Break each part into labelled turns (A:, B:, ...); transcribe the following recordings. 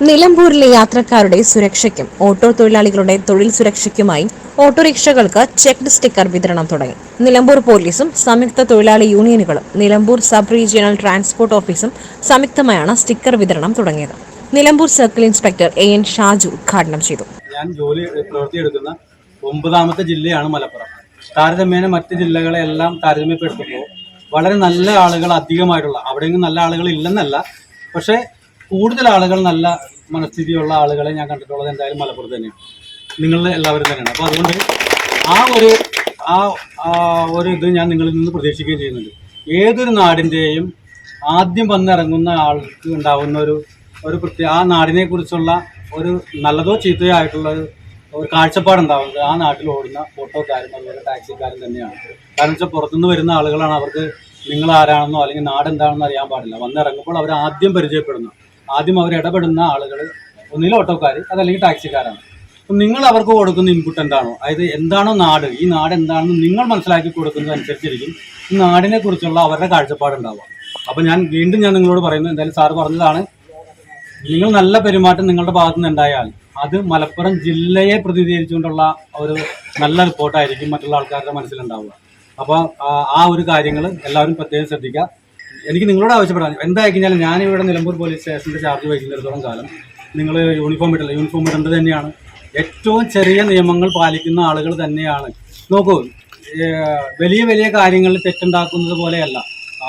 A: നിലമ്പൂരിലെ യാത്രക്കാരുടെ സുരക്ഷയ്ക്കും ഓട്ടോ തൊഴിലാളികളുടെ തൊഴിൽ സുരക്ഷയ്ക്കുമായി ഓട്ടോറിക്ഷകൾക്ക് ചെക്ക് സ്റ്റിക്കർ വിതരണം തുടങ്ങി. നിലമ്പൂർ പോലീസും സംയുക്ത തൊഴിലാളി യൂണിയനുകളും നിലമ്പൂർ സബ് റീജിയണൽ ട്രാൻസ്പോർട്ട് ഓഫീസും സംയുക്തമായാണ് സ്റ്റിക്കർ വിതരണം തുടങ്ങിയത്. Nilambur circle inspector A N Shaju ഉദ്ഘാടനം ചെയ്തു.
B: ഞാൻ ജോലി പ്രവൃത്തിയെടുക്കുന്ന ഒമ്പതാമത്തെ ജില്ലയാണ് മലപ്പുറം. താരതമ്യേന മറ്റ് ജില്ലകളെ എല്ലാം താരതമ്യപ്പെടുത്തുമ്പോൾ വളരെ നല്ല ആളുകൾ അധികമായിട്ടുള്ള അവിടെയെങ്കിലും നല്ല ആളുകൾ ഇല്ലെന്നല്ല പക്ഷേ കൂടുതൽ ആളുകൾ നല്ല മനസ്ഥിതിയുള്ള ആളുകളെ ഞാൻ കണ്ടിട്ടുള്ളത് എന്തായാലും മലപ്പുറത്ത് തന്നെയാണ്. നിങ്ങൾ എല്ലാവരും തന്നെയാണ്. അപ്പോൾ അതുകൊണ്ട് ആ ഒരു ആ ഒരു ഇത് ഞാൻ നിങ്ങളിൽ നിന്ന് പ്രതീക്ഷിക്കുകയും ചെയ്യുന്നുണ്ട്. ഏതൊരു നാടിന്റെയും ആദ്യം വന്നിറങ്ങുന്ന ആൾക്ക് ഉണ്ടാകുന്ന ഒരു ഒരു പ്രത്യേക ആ നാടിനെ കുറിച്ചുള്ള ഒരു നല്ലതോ ചീത്തയോ ആയിട്ടുള്ള ഒരു കാഴ്ചപ്പാടുണ്ടാവുന്നത് ആ നാട്ടിൽ ഓടുന്ന ഓട്ടോക്കാരും അതുപോലെ ടാക്സിക്കാരും തന്നെയാണ്. കാരണം വെച്ചാൽ പുറത്തുനിന്ന് വരുന്ന ആളുകളാണ് അവർക്ക് നിങ്ങൾ ആരാണെന്നോ അല്ലെങ്കിൽ നാടെന്താണെന്നോ അറിയാൻ പാടില്ല. വന്നിറങ്ങുമ്പോൾ അവർ ആദ്യം പരിചയപ്പെടുന്നു. ആദ്യം അവർ ഇടപെടുന്ന ആളുകൾ ഒന്നിൽ ഓട്ടോക്കാർ അതല്ലെങ്കിൽ ടാക്സിക്കാരാണ്. അപ്പം നിങ്ങൾ അവർക്ക് കൊടുക്കുന്ന ഇൻപുട്ട് എന്താണോ? അതായത് എന്താണോ നാട്? ഈ നാട് എന്താണെന്ന് നിങ്ങൾ മനസ്സിലാക്കി കൊടുക്കുന്നത് അനുസരിച്ചിരിക്കും. ഈ നാടിനെ കുറിച്ചുള്ള അവരുടെ കാഴ്ചപ്പാടുണ്ടാവുക. അപ്പം ഞാൻ വീണ്ടും ഞാൻ നിങ്ങളോട് പറയുന്നത് എന്തായാലും സാറ് പറഞ്ഞതാണ്. നിങ്ങൾ നല്ല പെരുമാറ്റം നിങ്ങളുടെ ഭാഗത്തു നിന്ന് ഉണ്ടായാൽ അത് മലപ്പുറം ജില്ലയെ പ്രതിനിധീകരിച്ചുകൊണ്ടുള്ള ഒരു നല്ല റിപ്പോർട്ടായിരിക്കും മറ്റുള്ള ആൾക്കാരുടെ മനസ്സിലുണ്ടാവുക. അപ്പോൾ ആ ഒരു കാര്യങ്ങൾ എല്ലാവരും പ്രത്യേകം ശ്രദ്ധിക്കുക. എനിക്ക് നിങ്ങളോട് ആവശ്യപ്പെടാൻ ഞാൻ ഞാനിവിടെ നിലമ്പൂർ പോലീസ് സ്റ്റേഷന്റെ ചാർജ് വഹിക്കുന്നിടത്തോളം കാലം നിങ്ങൾ യൂണിഫോം ഇട്ടില്ല. യൂണിഫോം ഇടേണ്ടത് തന്നെയാണ്. ഏറ്റവും ചെറിയ നിയമങ്ങൾ പാലിക്കുന്ന ആളുകൾ തന്നെയാണ്. നോക്കൂ വലിയ വലിയ കാര്യങ്ങളിൽ തെറ്റുണ്ടാക്കുന്നത് പോലെയല്ല.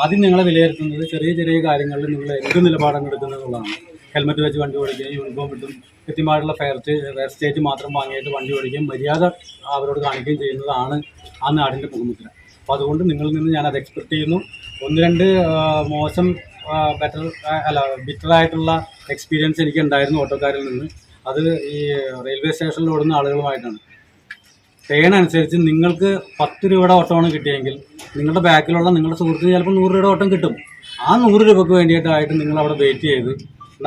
B: ആദ്യം നിങ്ങളെ വിലയിരുത്തുന്നത് ചെറിയ ചെറിയ കാര്യങ്ങളിൽ നിങ്ങൾ എന്ത് നിലപാടം എടുക്കുന്നത് ഹെൽമറ്റ് ഹെൽമെറ്റ് വെച്ച് വണ്ടി ഓടിക്കുകയും യൂണിഫോം ഇട്ടും കൃത്യമായിട്ടുള്ള ഫെയർ ഫെയർ സ്റ്റേറ്റ് മാത്രം വാങ്ങിയിട്ട് വണ്ടി ഓടിക്കുകയും മര്യാദ അവരോട് കാണിക്കുകയും ചെയ്യുന്നതാണ് ആ നാടിന്റെ മുഖമുദ്ര അപ്പോൾ അതുകൊണ്ട് നിങ്ങളിൽ നിന്ന് ഞാൻ അത് എക്സ്പെക്ട് ചെയ്യുന്നു. ഒന്ന് രണ്ട് മോശം ബെറ്റർ അല്ല ബിറ്റർ ആയിട്ടുള്ള എക്സ്പീരിയൻസ് എനിക്ക് ഉണ്ടായിരുന്നു ഓട്ടോക്കാരിൽ നിന്ന്. അത് ഈ റെയിൽവേ സ്റ്റേഷനിൽ ഓടുന്ന ആളുകളുമായിട്ടാണ്. ട്രെയിൻ അനുസരിച്ച് നിങ്ങൾക്ക് പത്ത് രൂപയുടെ ഓട്ടമാണ് കിട്ടിയെങ്കിൽ നിങ്ങളുടെ ബാക്കിലുള്ള നിങ്ങളുടെ സുഹൃത്തിന് ചിലപ്പോൾ നൂറ് രൂപയുടെ ഓട്ടം കിട്ടും. ആ നൂറ് രൂപയ്ക്ക് വേണ്ടിയിട്ടായിട്ട് നിങ്ങൾ അവിടെ വെയിറ്റ് ചെയ്ത്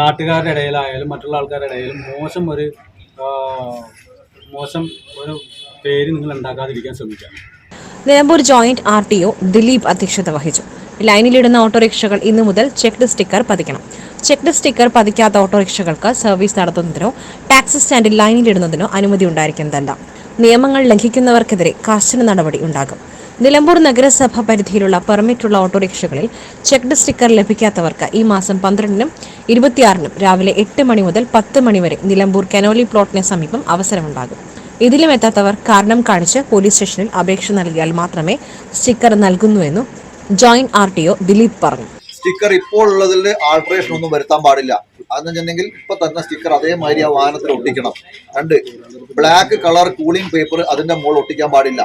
B: നാട്ടുകാരുടെ ഇടയിലായാലും മറ്റുള്ള ആൾക്കാരുടെ ഇടയിലും മോശം ഒരു മോശം ഒരു പേര് നിങ്ങൾ ഉണ്ടാക്കാതിരിക്കാൻ ശ്രമിക്കുക.
A: Nilambur joint R T O Dileep അധ്യക്ഷത വഹിച്ചു. ലൈനിലിടുന്ന ഓട്ടോറിക്ഷകൾ ഇന്നു മുതൽ ചെക്ക്ഡ് സ്റ്റിക്കർ പതിക്കണം. ചെക്ക്ഡ് സ്റ്റിക്കർ പതിക്കാത്ത ഓട്ടോറിക്ഷകൾക്ക് സർവീസ് നടത്തുന്നതിനോ ടാക്സി സ്റ്റാൻഡിൽ ലൈനിലിടുന്നതിനോ അനുമതി ഉണ്ടായിരിക്കുന്നതല്ല നിയമങ്ങൾ ലംഘിക്കുന്നവർക്കെതിരെ കർശന നടപടി ഉണ്ടാകും. നിലമ്പൂർ നഗരസഭ പരിധിയിലുള്ള പെർമിറ്റുള്ള ഓട്ടോറിക്ഷകളിൽ ചെക്ക്ഡ് സ്റ്റിക്കർ ലഭിക്കാത്തവർക്ക് ഈ മാസം പന്ത്രണ്ടിനും ഇരുപത്തിയാറിനും രാവിലെ എട്ട് മണി മുതൽ പത്ത് മണി വരെ നിലമ്പൂർ കനോലി പ്ലോട്ടിന് സമീപം അവസരമുണ്ടാകും. ഇതിലും എത്താത്തവർ കാരണം കാണിച്ച് പോലീസ് സ്റ്റേഷനിൽ അപേക്ഷ നൽകിയാൽ മാത്രമേ സ്റ്റിക്കർ നൽകുന്നുവെന്നും joint R T O Dileep പറഞ്ഞു.
C: സ്റ്റിക്കർ ഇപ്പോൾ ഉള്ളതിൽ ആൾട്രേഷൻ ഒന്നും വരുത്താൻ പാടില്ല. അതെന്ന് വെച്ചിട്ടുണ്ടെങ്കിൽ ഇപ്പൊ തന്നെ സ്റ്റിക്കർ അതേമാതിരി ആ വാഹനത്തിൽ ഒട്ടിക്കണം. രണ്ട് ബ്ലാക്ക് കളർ കൂളിംഗ് പേപ്പർ അതിന്റെ മുകളിൽ ഒട്ടിക്കാൻ പാടില്ല.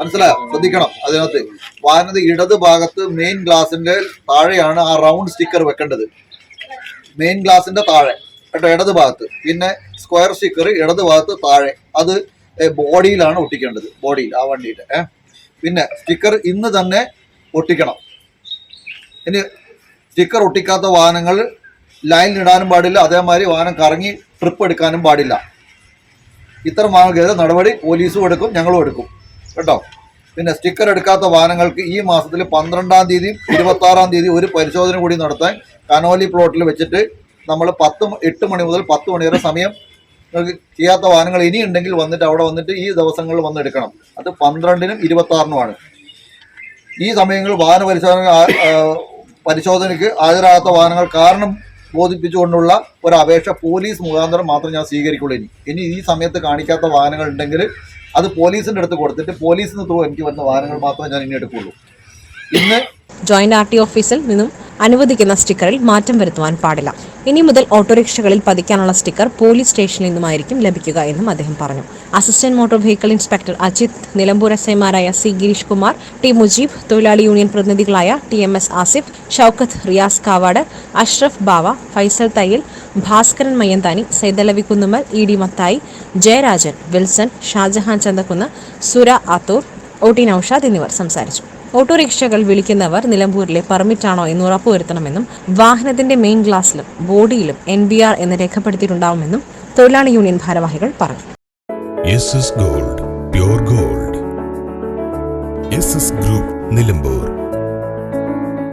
C: മനസ്സിലായോ? ശ്രദ്ധിക്കണം അതിനകത്ത്. വാഹനത്തിന്റെ ഇടത് ഭാഗത്ത് മെയിൻ ഗ്ലാസിന്റെ താഴെയാണ് ആ റൗണ്ട് സ്റ്റിക്കർ വെക്കേണ്ടത്. മെയിൻ ഗ്ലാസിന്റെ താഴെ. കേട്ടോ ഇടത് ഭാഗത്ത്. പിന്നെ സ്ക്വയർ സ്റ്റിക്കർ ഇടത് ഭാഗത്ത് താഴെ. അത് ബോഡിയിലാണ് ഒട്ടിക്കേണ്ടത്. ബോഡിയിൽ ആ വണ്ടിയുടെ പിന്നെ സ്റ്റിക്കർ ഇന്ന് തന്നെ ഒട്ടിക്കണം. ഇനി സ്റ്റിക്കർ ഒട്ടിക്കാത്ത വാഹനങ്ങൾ ലൈനിൽ ഇടാനും പാടില്ല. അതേമാതിരി വാഹനം കറങ്ങി ട്രിപ്പ് എടുക്കാനും പാടില്ല. ഇത്തരം വാഹനങ്ങൾക്കെതിരെ നടപടി പോലീസും എടുക്കും ഞങ്ങളും എടുക്കും. കേട്ടോ? പിന്നെ സ്റ്റിക്കർ എടുക്കാത്ത വാഹനങ്ങൾക്ക് ഈ മാസത്തിൽ പന്ത്രണ്ടാം തീയതിയും ഇരുപത്തി ആറാം തീയതി ഒരു പരിശോധന കൂടി നടത്താൻ കനോലി പ്ലോട്ടിൽ വെച്ചിട്ട് നമ്മൾ പത്ത് എട്ട് മണി മുതൽ പത്ത് മണി വരെ സമയം നിങ്ങൾക്ക് ചെയ്യാത്ത വാഹനങ്ങൾ ഇനി ഉണ്ടെങ്കിൽ വന്നിട്ട് അവിടെ വന്നിട്ട് ഈ ദിവസങ്ങളിൽ വന്ന് എടുക്കണം. അത് പന്ത്രണ്ടിനും ഇരുപത്തി ആറിനുമാണ് ഈ സമയങ്ങളിൽ വാഹന പരിശോധന പരിശോധനയ്ക്ക് ഹാജരാകാത്ത വാഹനങ്ങൾ കാരണം ബോധിപ്പിച്ചുകൊണ്ടുള്ള ഒരു അപേക്ഷ പോലീസ് മുഖാന്തരം മാത്രം ഞാൻ സ്വീകരിക്കുള്ളൂ ഇനി. ഇനി ഈ സമയത്ത് കാണിക്കാത്ത വാഹനങ്ങൾ ഉണ്ടെങ്കിൽ അത് പോലീസിന്റെ അടുത്ത് കൊടുത്തിട്ട് പോലീസിന് ത്രൂ എനിക്ക് വരുന്ന വാഹനങ്ങൾ മാത്രമേ ഞാൻ ഇനി എടുക്കുള്ളൂ. ഇന്ന്
A: ജോയിന്റ് ആർ ടി ഓഫീസിൽ നിന്നും അനുവദിക്കുന്ന സ്റ്റിക്കറിൽ മാറ്റം വരുത്തുവാൻ പാടില്ല. ഇനി മുതൽ ഓട്ടോറിക്ഷകളിൽ പതിക്കാനുള്ള സ്റ്റിക്കർ പോലീസ് സ്റ്റേഷനിൽ നിന്നുമായിരിക്കും ലഭിക്കുക എന്നും അദ്ദേഹം പറഞ്ഞു. Assistant motor vehicle inspector Ajith Nilambur S ഐമാരായ സി ഗിരീഷ് കുമാർ ടി മുജീബ് തൊഴിലാളി union പ്രതിനിധികളായ T M S Asif Shoukath Riyas Kavad Ashraf Bava Faisal Thayyil Bhaskaran Mayyanthani Saidalavi Kunnummal E D Mathai Jayarajan Wilson Shajahan Chanthakkunnu Sura Athoor O T Naushad എന്നിവർ സംസാരിച്ചു. ഓട്ടോറിക്ഷകൾ വിളിക്കുന്നവർ നിലമ്പൂരിലെ പെർമിറ്റാണോ എന്ന് ഉറപ്പുവരുത്തണമെന്നും വാഹനത്തിന്റെ main ഗ്ലാസിലും ബോഡിയിലും എൻ ബി ആർ എന്ന് രേഖപ്പെടുത്തിയിട്ടുണ്ടാവുമെന്നും തൊഴിലാളി യൂണിയൻ ഭാരവാഹികൾ പറഞ്ഞു.
D: Gold gold group Nilambur